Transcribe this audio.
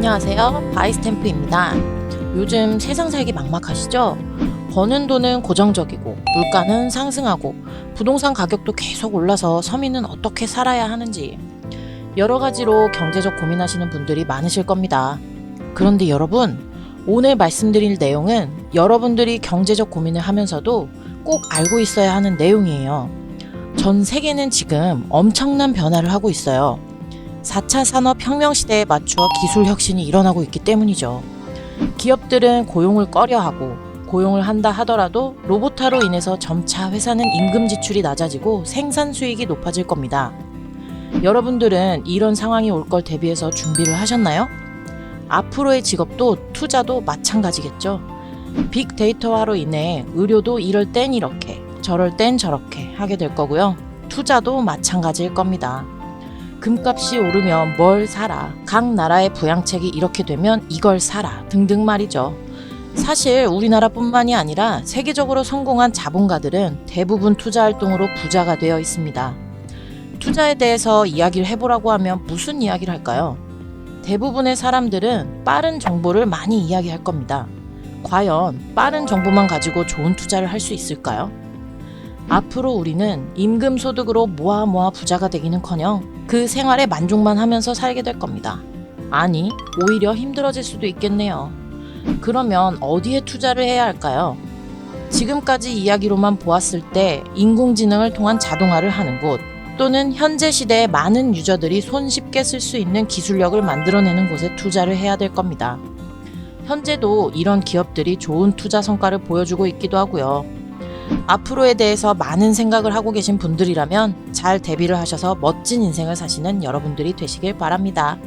안녕하세요. 바이스탬프입니다. 요즘 세상 살기 막막하시죠? 버는 돈은 고정적이고 물가는 상승하고 부동산 가격도 계속 올라서 서민은 어떻게 살아야 하는지 여러 가지로 경제적 고민하시는 분들이 많으실 겁니다. 그런데 여러분, 오늘 말씀드릴 내용은 여러분들이 경제적 고민을 하면서도 꼭 알고 있어야 하는 내용이에요. 전 세계는 지금 엄청난 변화를 하고 있어요. 4차 산업혁명 시대에 맞추어 기술 혁신이 일어나고 있기 때문이죠. 기업들은 고용을 꺼려하고 고용을 한다 하더라도 로봇화로 인해서 점차 회사는 임금 지출이 낮아지고 생산 수익이 높아질 겁니다. 여러분들은 이런 상황이 올 걸 대비해서 준비를 하셨나요? 앞으로의 직업도 투자도 마찬가지겠죠. 빅데이터화로 인해 의료도 이럴 땐 이렇게, 저럴 땐 저렇게 하게 될 거고요. 투자도 마찬가지일 겁니다. 금값이 오르면 뭘 사라, 각 나라의 부양책이 이렇게 되면 이걸 사라 등등 말이죠. 사실 우리나라뿐만이 아니라 세계적으로 성공한 자본가들은 대부분 투자 활동으로 부자가 되어 있습니다. 투자에 대해서 이야기를 해보라고 하면 무슨 이야기를 할까요? 대부분의 사람들은 빠른 정보를 많이 이야기할 겁니다. 과연 빠른 정보만 가지고 좋은 투자를 할 수 있을까요? 앞으로 우리는 임금 소득으로 모아 모아 부자가 되기는커녕 그 생활에 만족만 하면서 살게 될 겁니다. 아니, 오히려 힘들어질 수도 있겠네요. 그러면 어디에 투자를 해야 할까요? 지금까지 이야기로만 보았을 때 인공지능을 통한 자동화를 하는 곳 또는 현재 시대에 많은 유저들이 손쉽게 쓸 수 있는 기술력을 만들어내는 곳에 투자를 해야 될 겁니다. 현재도 이런 기업들이 좋은 투자 성과를 보여주고 있기도 하고요. 앞으로에 대해서 많은 생각을 하고 계신 분들이라면 잘 대비를 하셔서 멋진 인생을 사시는 여러분들이 되시길 바랍니다.